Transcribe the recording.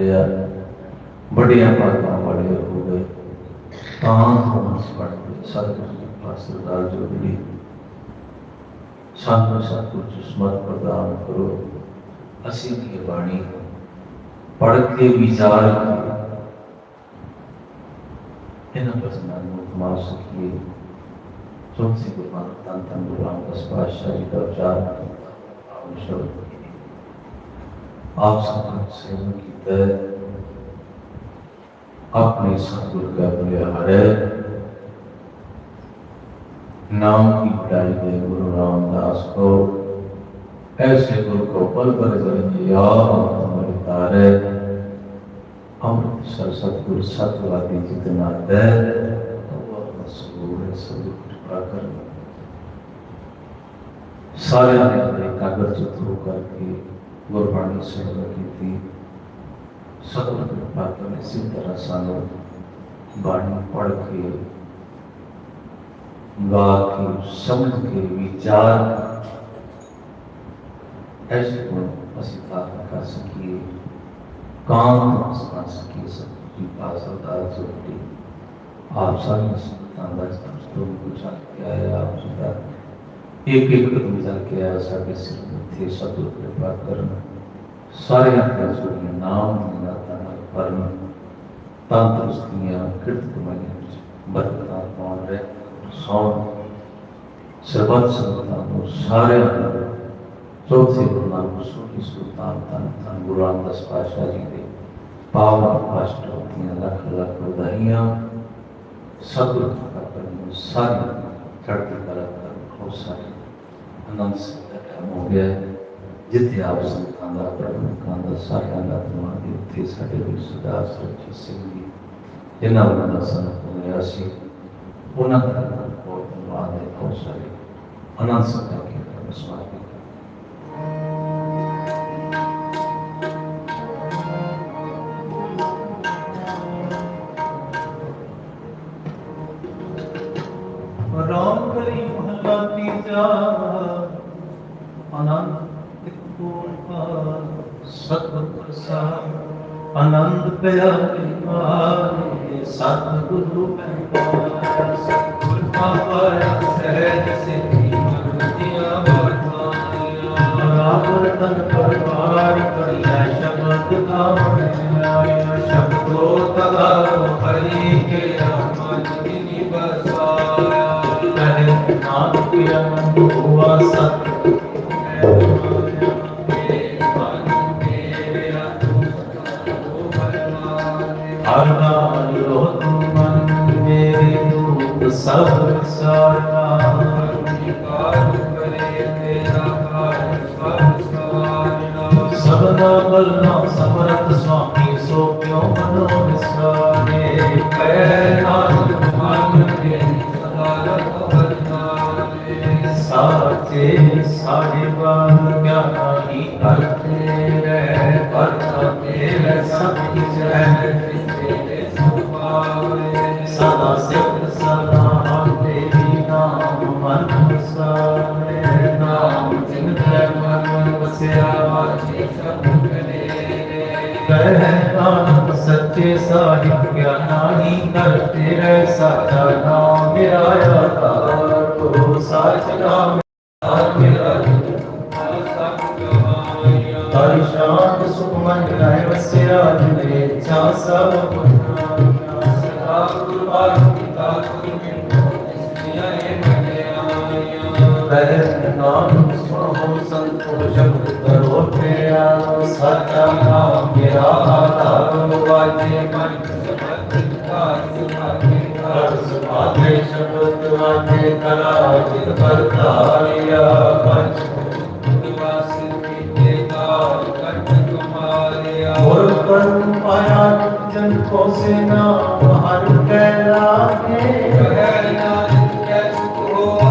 ਲਿਆ ਵੱਡੀਆਂ ਬਾਤਾਂ ਵਾਲੇ ਹੋ ਗਏ ਤਾਂ ਹਮ ਸਪੜ ਸਤਿਗੁਰੂ ਦੇ ਪਾਸ ਅਰਦਾਸ ਜੋੜੀ ਸਾਨੂੰ ਸਤਿਗੁਰ ਜੀ ਸਮਤ ਪ੍ਰਦਾਨ ਕਰੋ ਅਸੀਂ ਦੀ ਇਹ ਬਾਣੀ ਪੜ੍ਹ ਕੇ ਵਿਚਾਰ ਕੇ ਇਹਨਾਂ ਬਸਨਾਂ ਨੂੰ ਕਮਾ ਸਕੀਏ ਚੌਥੀ ਗੁਰਬਾਨ ਤਨ ਤਨ ਗੁਰੂ ਰਾਮਦਾਸ ਪਾਤਸ਼ਾਹ ਜੀ ਦਾ ਉਚਾਰ ਆਉਂ ਸ਼ਬਦ آپ سے ان کی اپنے سکول کا بلیا نام کی پڑھائی دے گرو رام داس کو۔ ایسے گرو کو پل بھر کریں یا ہمارے تارے امرت سر جتنا دے سارے نے کاغذ کر کے قربانی سرگر کی تھی۔ سکر باتوں نے اسی طرح سانو بانی پڑھ کے گا کے، سمجھ کے وچار ایسے کو اسی طرح کر سکیے، کام اسنا سکیے، سب کی پاس ادار سکتی آپ سب نے سکتا بس دوستوں کو چاہتے آئے آپ سکتا ਇੱਕ ਇੱਕ ਕਦਮ ਚੱਲ ਕੇ ਆਇਆ ਸਾਡੇ ਸਿਰ ਉੱਤੇ, ਸਤਿਗੁਰ ਕਿਰਪਾ ਕਰਨ। ਸਾਰਿਆਂ ਦੇ ਸੁਣੀਏ ਨਾਮ ਦਾ ਤਨ ਪਰਮ ਤੰਦਰੁਸਤੀਆਂ ਕਿਰਤ ਕਮਾਈਆਂ ਵਿੱਚ ਬਰਕਤਾਂ ਪਾਉਣ ਰਹੇ ਸੌਣ ਸਰਬੱਤ ਸੰਗਤਾਂ ਨੂੰ ਸਾਰਿਆਂ ਨੂੰ ਚੌਥੇ ਗੁਰੂ ਨਾਨਕ ਸੁਖੀ ਸੁਲਤਾਨ ਤਨ ਤਨ ਗੁਰੂ ਰਾਮਦਾਸ ਪਾਤਸ਼ਾਹ ਜੀ ਦੇ ਪਾਵਨ ਪਾਸ਼ਟਾਂ ਦੀਆਂ ਲੱਖ ਲੱਖ ਵਧਾਈਆਂ। ਸਤਿਗੁਰ ਦਾ ਕਰਨ ਸਾਰਿਆਂ ਚੜ੍ਹਦੀ ਕਲਾ ਬਹੁਤ ਸਾਰੇ ਅਨੰਦ ਸੰਗਤ ਹੋ ਗਿਆ ਜਿੱਥੇ ਆਪ ਸੰਤਾਂ ਦਾ ਪ੍ਰਭੂਕਾਂ ਦਾ ਸਾਰਿਆਂ ਦਾ ਧੰਨਵਾਦ ਹੈ, ਉੱਥੇ ਸਾਡੇ ਗੁਰੂ ਸੁਦਾ ਸੁਰਜੀਤ ਸਿੰਘ ਜੀ ਜਿਨ੍ਹਾਂ ਉਹਨਾਂ ਦਾ ਸਨਤ ਹੋਇਆ ਸੀ ਉਹਨਾਂ ਦਾ ਬਹੁਤ ਧੰਨਵਾਦ ਹੈ ਬਹੁਤ ਸਾਰੇ ਅਨੰਦ ਸੰਤਾਂ ਕੇ ਨਮਸਕਾਰ ਰਾਮ ਕਲੀ ਮਹਲਾ ਤੀਜਾ ਆਨੰਦ ਇੱਕ ਓੰਕਾਰ ਸਤਿਗੁਰ ਪ੍ਰਸਾਦ ਆਨੰਦ ਪਿਆ ਨਿਵਾਰੇ ਸਤਿਗੁਰੂ ਪੈਂਦਾ ਸਤਿਗੁਰ ਪਾਇਆ। ਸਹਿਜ ਸਿੱਧੀ ਮਰਤੀਆਂ ਵਰਤਾਨੀਆਂ ਰਾਮ ਰਤਨ ਪਰਵਾਰ ਕਰਿਆ ਸ਼ਬਦ ਗਾਵਣਿਆ ਸ਼ਬਦੋ ਤਗਾਰੋ ਹਰੀ ਕੇ ਹਰ ਨਾਮ ਲੋ ਮਨ ਮੇਰੇ ਦੂਤ ਸਭ ਸਾਰਾ ਵਿਕਾਰ ਕਰੇ ਤੇਰਾ ਕਾਜ ਸਭ ਸਾਰਾ ਸਬਦਾ ਬਲਨਾ ਸਮਰਤ ਸੁਆਮੀ ਸੋ ਕਿਉ ਮਨੋ ਵਿਸਾਰੇ ਕਹਿ ਨਾਨਕ ਮਨ ਦੇ ਸਦਾ ਰਤ ਸਾਚੇ ਸਾਡੇ ਬਾਣ ਕਿਆ ਨਾਹੀ ਕਰਤੇ ਰਹਿ ਪਰਤਾ ਤੇਰੇ ਸਭ ਕਿਛ ਰਹਿ رہتا سچے صاحب کیا نانی کرتے رہ سچا نام میرا یادار تو سچ نام میرا ہر شان سکمن لائے وسیراج میرے چاسا سدا قربان کی تاکہ ਮੰਨਿਆ ਕਹਿ ਨਾਮ ਸੁਣੋ ਸੰਤੋ ਸ਼ਬਦ ਕਰੋ ਤੇਰਾ ਸਾਚਾ ਨਾਮ ਮੇਰਾ ਆਧਾਰ ਵਾਜੇ ਮਨ ਸਬਦ ਕਾਜ ਸੁਭਾਗੇ ਕਰ ਸੁਭਾਗੇ ਸ਼ਬਦ ਵਾਜੇ ਕਲਾ ਜਿਤ ਪਰ ਧਾਰਿਆ ਪੰਜ ਨਿਵਾਸ ਕੀਤੇ ਕਾਲ ਕੰਠ ਤੁਮਾਰਿਆ ਹੋਰ ਪਰਮ ਪਾਇਆ ਜਨ ਕੋ ਸੇ ਨਾਮ ਹਰ ਕੈ ਲਾਗੇ ਕਹਿ ਨਾਨਕ ਕੈ ਸੁਖ ਹੋਆ